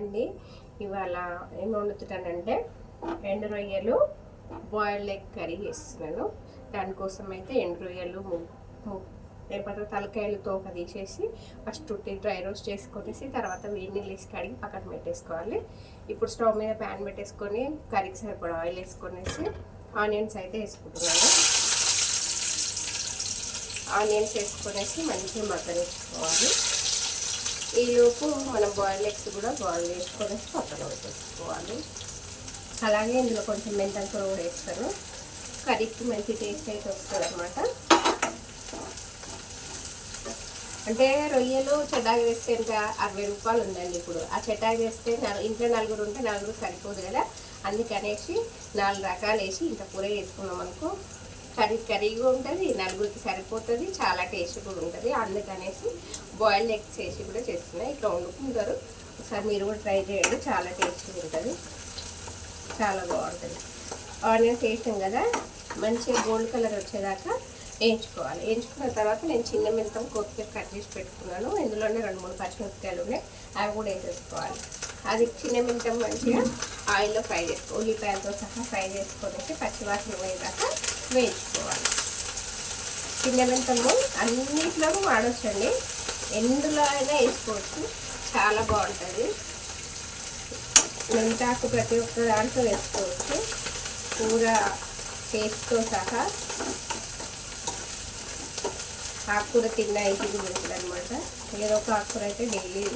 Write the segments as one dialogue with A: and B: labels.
A: అండి. ఇవాళ ఏమి వండుతున్నానంటే ఎండు రొయ్యలు బాయిల్డ్ ఎగ్ కర్రీ చేస్తున్నాను. దానికోసం అయితే ఎండు రొయ్యలు లేకపోతే తలకాయలు తోక తీసేసి ఫస్ట్ ఉట్టి డ్రై రోస్ట్ చేసుకొనేసి తర్వాత వేడి నీళ్ళు వేసి కడిగి పక్కన పెట్టేసుకోవాలి. ఇప్పుడు స్టవ్ మీద ప్యాన్ పెట్టేసుకొని కర్రీకి సరిపడా ఆయిల్ వేసుకొనేసి ఆనియన్స్ అయితే వేసుకుంటున్నాను. ఆనియన్స్ వేసుకొనేసి మంచిగా మగ్గనిచ్చుకోవాలి. ఈలోపు మనం బాయిల్ ఎగ్స్ కూడా బాయిల్ చేసుకొని పక్కన పెట్టేసుకోవాలి. అలాగే ఇందులో కొంచెం మెంతం కూర కూడా వేస్తాను. కర్రీకి మంచి టేస్ట్ అయితే వస్తుంది అనమాట అంటే రొయ్యలు చెటాకు వేస్తే ఇంకా అరవై రూపాయలు ఉందండి ఇప్పుడు. ఆ చెటాకు వేస్తే ఇంట్లో నలుగురు ఉంటే నలుగురు సరిపోదు కదా. అందుకనేసి నాలుగు రకాలు వేసి ఇంత కూర వేసుకున్నాం అనుకో కర్రీ కర్రీగా ఉంటుంది నలుగురికి సరిపోతుంది చాలా టేస్ట్ కూడా ఉంటుంది. అందుకనేసి బాయిల్డ్ ఎగ్స్ వేసి కూడా చేస్తున్నాయి ఇట్లా వండుకుంటారు. ఒకసారి మీరు కూడా ట్రై చేయండి. చాలా టేస్ట్గా ఉంటుంది. చాలా బాగుంటుంది. ఆనియన్స్ వేసాం కదా మంచిగా గోల్డ్ కలర్ వచ్చేదాకా వేయించుకోవాలి. వేయించుకున్న తర్వాత నేను చిన్న మెంతం కొత్తిమీర కట్ చేసి పెట్టుకున్నాను. ఇందులోనే రెండు మూడు పచ్చిమిరపకాయలు ఉన్నాయి. అవి కూడా వేసేసుకోవాలి. అది చిన్న మెంతం మంచిగా ఆయిల్లో ఫ్రై చేసుకో ఉల్లిపాయలతో సహా ఫ్రై చేసుకొని పచ్చివాసన పోయేదాకా వేయించుకోవాలి. చిన్న మెంతము అన్నిట్లో వాడొచ్చండి. ఎందులో అయినా వేసుకోవచ్చు. చాలా బాగుంటుంది. మెంతాకు ప్రతి ఒక్క దాంట్లో వేసుకోవచ్చు. కూర టేస్ట్తో సహా. ఆకుకూర తిన్న ఇది ఉంటుంది అనమాట ఏదో ఒక ఆకుకూర అయితే డైలీ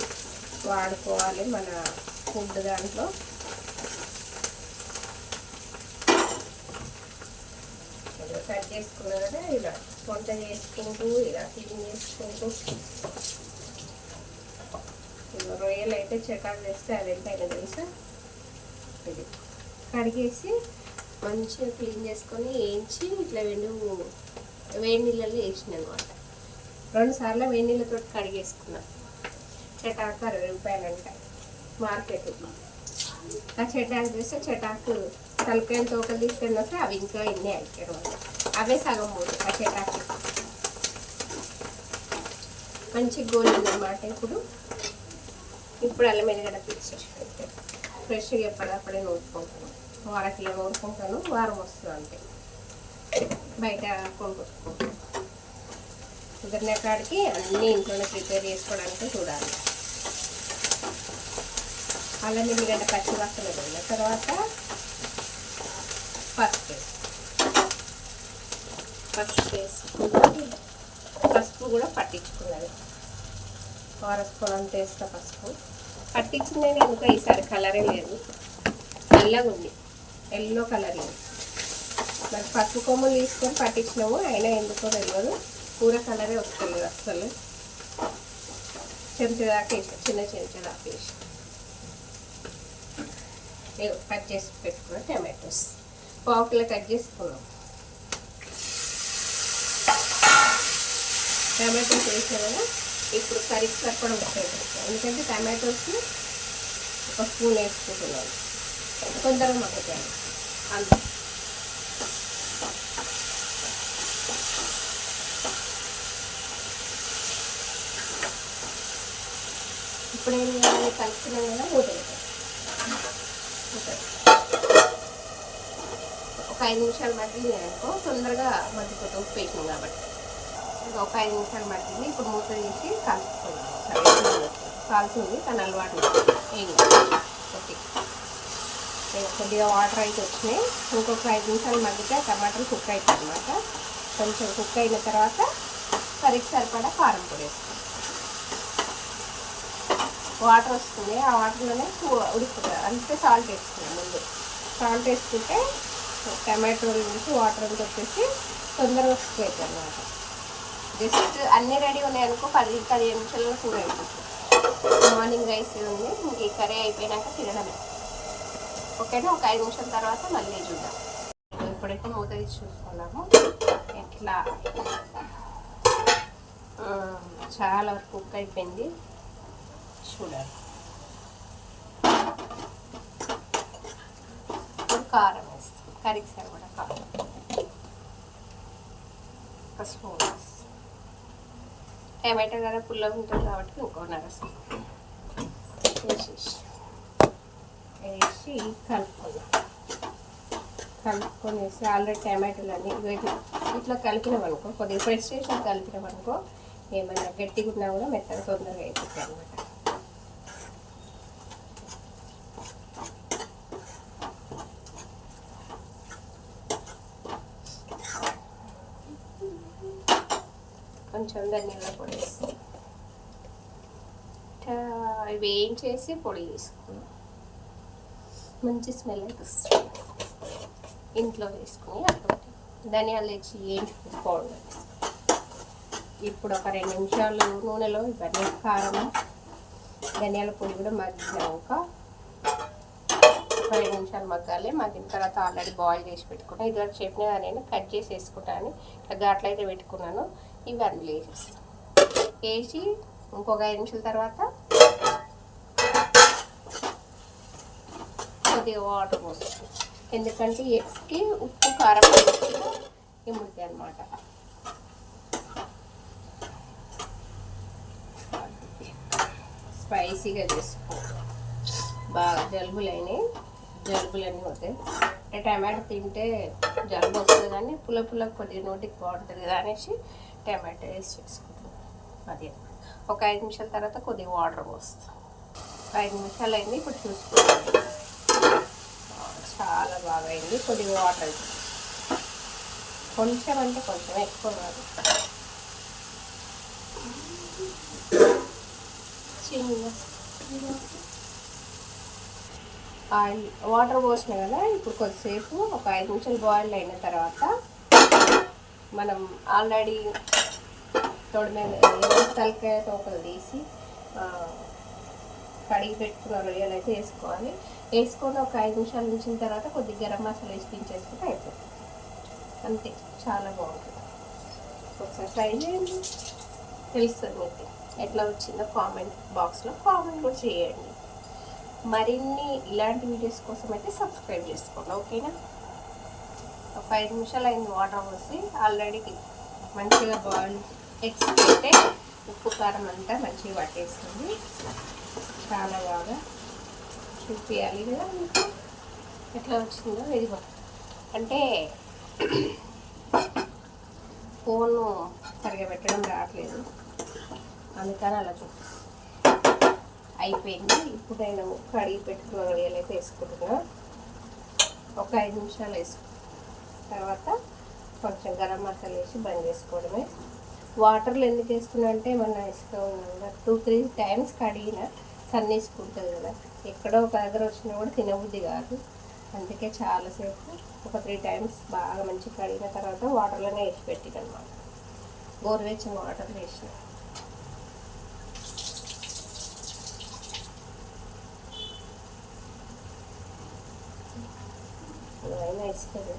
A: వాడుకోవాలి మన ఫుడ్ దాంట్లో. ఇలా ఇలా వంట చేసుకుంటూ ఇలా క్లీన్ చేసుకుంటూ. రొయ్యలు అయితే చకాకు చేస్తే అది ఎంత అయినా తెలుసా? ఇది కడిగేసి మంచిగా క్లీన్ చేసుకొని వేయించి ఇట్లా వెండు వేడి నీళ్ళలో వేసిన అనమాట. రెండు సార్లు వేడి నీళ్ళతో కడిగేసుకున్నా. చటాకు అరవై రూపాయలు అంట మార్కెట్ ఆ చటాకు చేస్తే చటాకు తలకాయలు తోకలు తీసుకొని వస్తే అవి ఇంకా ఎన్ని అయిపోయారు అవే సగం మూడు ఆ మంచి గోల్డ్ అనమాట ఇప్పుడు. ఇప్పుడు అల్లం ఎల్లిగడ్డ పిచ్చి ఫ్రెష్గా ఎప్పటికప్పుడే నూరుకుంటాను. వార కిలో నూరుకుంటాను వారం వస్తుంది అంతే. బయట కొనుక్కొచ్చుకుంటాను. కుదిరిన కాడికి అన్నీ ఇంట్లోనే ప్రిపేర్ చేసుకోవడానికి చూడాలి. అల్లం ఎల్లిగడ్డ పచ్చి వస్తున్న తర్వాత పసుపు వేసి పసుపు వేసుకుని పసుపు కూడా పట్టించుకున్నది వారసుకున్నంత వేస్తా పసుపు. పట్టించింది ఎందుకో ఈసారి కలరే లేదు. నల్లగా ఉంది. ఎల్లో కలర్ లేదు. మరి పసుపు కొమ్ములు తీసుకొని పట్టించినాము అయినా ఎందుకో తెలియదు. కూర కలరే వస్తలేదు అస్సలు. చెంచా దాకా వేసాం చిన్న చెంచా దాకా వేసాం. కట్ చేసి పెట్టుకున్న టమాటోస్. పావు కిలో కట్ చేసుకున్నాం. టమాటోస్ వేసాం కదా ఇప్పుడు కర్రీకి సరిపడ ఉంటాయి ఎందుకంటే టమాటోస్ ఒక స్పూన్ వేసుకుంటున్నాను. తొందరగా మగ్గుతాయి అంతే. ఇప్పుడు ఏం చేయాలి? కలుపుతున్నాం కదా మూత ఒక ఐదు నిమిషాలు మగ్గింది అనుకో తొందరగా మగ్గిపోతుంది ఉప్పు వేసినాం కాబట్టి. ఒక ఐదు నిమిషాలు మగ్గింది ఇప్పుడు మూత తీసి కలుపుకున్నాం సరే కాలుతుంది తన అలవాటు ఓకే. కొద్దిగా వాటర్ అయితే వచ్చినాయి. ఇంకొక ఐదు నిమిషాలు మగ్గితే టమాటాలు కుక్ అవుతాయి అనమాట కొంచెం కుక్ అయిన తర్వాత సరికి సరిపడా కారం పొడి వేస్తాం వాటర్ వస్తుంది. ఆ వాటర్లోనే ఉడుకుతుంది అంతే సాల్ట్ వేసుకున్నాం ముందు. సాల్ట్ వేసుకుంటే టమాటోలు నుంచి వాటర్ అంతా వచ్చేసి తొందరగా వస్తుంది అవుతుంది అనమాట జస్ట్ అన్నీ రెడీ ఉన్నాయి అనుకో పది పదిహేను నిమిషాల్లో కూర అయిపోతుంది. మార్నింగ్ రైస్ ఉంది ఇంక ఈ కర్రీ అయిపోయినాక తినడమే. ఓకేనా? ఒక ఐదు నిమిషాల తర్వాత మళ్ళీ చూద్దాం. ఇప్పుడైతే మూత తీసి చూసుకున్నాము. ఎట్లా? చాలా వరకు కుక్ అయిపోయింది. చూడాలి. కారం వేస్తాం. కర్రీకి సరిపడా కారం. ఒక స్పూన్ వేస్తాం. టమాటో కదా పుల్లగా ఉంటుంది కాబట్టి ఇంకో వేసి కలుపుకున్నాం కలుపుకొని వేసి ఆల్రెడీ టమాటోలు అన్నీ ఇట్లా ఇట్లా కలిపినాం అనుకో కొద్దిగా ఫ్రెష్ చేసి కలిపినాం ఏమైనా గట్టిగా ఉన్నా కూడా మెత్తగా తొందరగా అయిపోతుంది అనమాట కొంచెం ధనియాల పొడి వేస్తాం ఇవి ఏం చేసి పొడి చేసుకున్నాం. మంచి స్మెల్ అయితే వస్తుంది. ఇంట్లో వేసుకుని అప్పుడు ధనియాలు తెచ్చి వేయించుకోవడం ఇప్పుడు ఒక రెండు నిమిషాలు నూనెలో ఇవన్నీ కారం ధనియాల పొడి కూడా మగ్గినాక ఒక రెండు నిమిషాలు మగ్గాలి. మగ్గిన తర్వాత ఆల్రెడీ బాయిల్ చేసి పెట్టుకున్నాను. ఇదివరకు చెప్పిన నేను కట్ చేసి వేసుకుంటాను ఇట్లా ఘాట్లు అయితే పెట్టుకున్నాను. ఇవి అందులో వేసేస్తాం వేసి ఇంకొక ఐదు నిమిషాల తర్వాత కొద్దిగా వాటర్ పోస్తాం ఎందుకంటే ఎగ్స్కి ఉప్పు కారం ఇముడుతాయి అనమాట స్పైసీగా చేసుకో. బాగా జలుబులైనవి జలుబులన్నీ పోతాయి అంటే టమాటో తింటే జలుబు వస్తుంది కానీ పుల్ల పుల్ల కొద్దిగా నోటికి బాగుంటుంది కదా అనేసి టమాటో వేసి చేసుకుంటాం. అది. ఒక ఐదు నిమిషాల తర్వాత కొద్దిగా వాటర్ పోస్తాం ఐదు నిమిషాలు అయింది ఇప్పుడు చూసుకుంటాం చాలా బాగా అయింది కొద్దిగా వాటర్ అయితే కొంచెం అంటే కొంచెం ఎక్కువ కాదు. చిన్న ఆయిల్ వాటర్ పోసిన కదా ఇప్పుడు కొద్దిసేపు ఒక ఐదు నిమిషాలు బాయిల్ అయిన తర్వాత మనం ఆల్రెడీ తొడి మీద తలకాయ తోకలు తీసి కడిగి పెట్టుకున్న రొయ్యలు అయితే వేసుకోవాలి. వేసుకొని ఒక ఐదు నిమిషాలు ఉంచిన తర్వాత కొద్దిగా గరం మసాలా వేసి దించేసుకుంటే అయిపోతుంది. అంతే చాలా బాగుంటుంది. ఒకసారి ట్రై చేయండి. తెలుస్తుంది మీకు ఎట్లా వచ్చిందో కామెంట్ బాక్స్లో కామెంట్ కూడా చేయండి. మరిన్ని ఇలాంటి వీడియోస్ కోసం అయితే సబ్స్క్రైబ్ చేసుకోండి ఓకేనా? ఒక ఐదు నిమిషాలు అయింది వాటర్ పోసి ఆల్రెడీ మంచిగా బాయిల్ ఎగ్స్ పెట్టే ఉప్పు కారం అంతా మంచిగా పట్టేస్తుంది. చాలా బాగా చూపించాలి కదా మీకు. ఎట్లా వచ్చిందో ఇదిగో. అంటే ఫోన్ సరిగా పెట్టడం రావట్లేదు. అందుకని అలా చూపిస్తాను అయిపోయింది. ఇప్పుడు నేను కడిగి పెట్టుకున్న వేలైతే అయితే వేసుకుంటున్నా. ఒక ఐదు నిమిషాలు వేసుకు. తర్వాత కొంచెం గరం మసాలా వేసి బంద్ చేసుకోవడమే. వాటర్లో ఎందుకు వేసుకున్నా అంటే మన ఇష్టం టూ త్రీ టైమ్స్ కడిగిన సన్నేసుకుంటుంది కదా. ఎక్కడో ఒక దగ్గర వచ్చినా కూడా తినబుద్ధి కాదు. అందుకే చాలాసేపు ఒక త్రీ టైమ్స్ బాగా మంచిగా కడిగిన తర్వాత వాటర్లోనే వేసి పెట్టిన అనమాట గోరువెచ్చిన వాటర్ వేసిన. అయినా ఇస్తుంది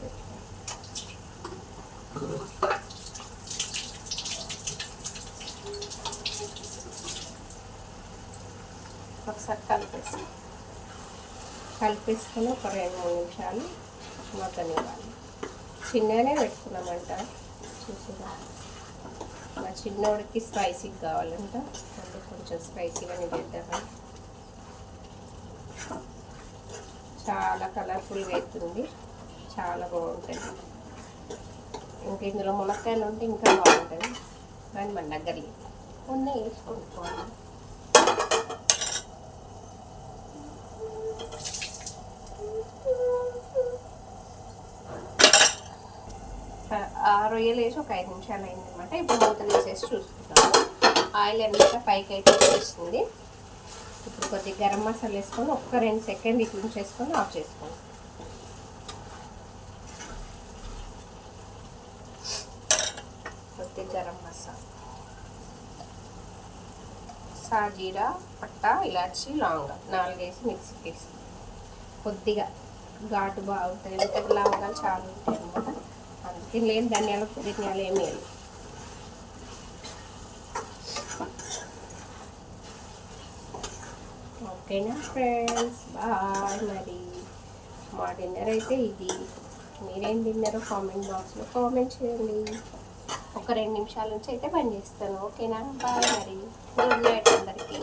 A: ఒకసారి కలిపేసి. కలిపేసుకుని ఒక రెండు మూడు నిమిషాలు మగ్గనివ్వాలి. చిన్నగానే పెట్టుకున్నామంట. చూసిగా మా చిన్నోడికి స్పైసీగా కావాలంట. అంటే కొంచెం స్పైసీగానే చేద్దామని చాలా కలర్ఫుల్గా అవుతుంది చాలా బాగుంటుంది. ఇంకా ఇందులో మునక్కాయలు ఉంటే ఇంకా బాగుంటుంది. కానీ మన దగ్గర ఉన్నాయి వేసుకొని ఆ రొయ్యలు వేసి ఒక ఐదు నిమిషాలు అయింది అనమాట ఇప్పుడు మూతలు వేసేసి చూసుకుంటాము ఆయిల్ ఎంత పైకి అయితే వచ్చేసింది. ఇప్పుడు కొద్దిగా గరం మసాలా వేసుకొని ఒక్క రెండు సెకండ్ ఇట్లా చేసుకొని ఆఫ్ చేసుకోండి కొద్దిగా గరం మసాలా. సాజీరా పట్టా ఇలాచి లాంగ నాలుగేసి మిక్సీకి వేసి కొద్దిగా ఘాటు బాగుంటుంది ఎందుకంటే లవంగాలు చాలా ఉంటాయి అనమాట అందుకే లేని ధనియాలు పుదీనాలు ఏమి వేయాలి ఓకేనా ఫ్రెండ్స్? బాయ్ మరి. మా డిన్నర్ అయితే ఇది. మీరేం తిన్నారో కామెంట్ బాక్స్లో కామెంట్ చేయండి. ఒక రెండు నిమిషాల నుంచి అయితే పని చేస్తాను. ఓకేనా? బాయ్ మరి. గుడ్ నైట్ అందరికీ.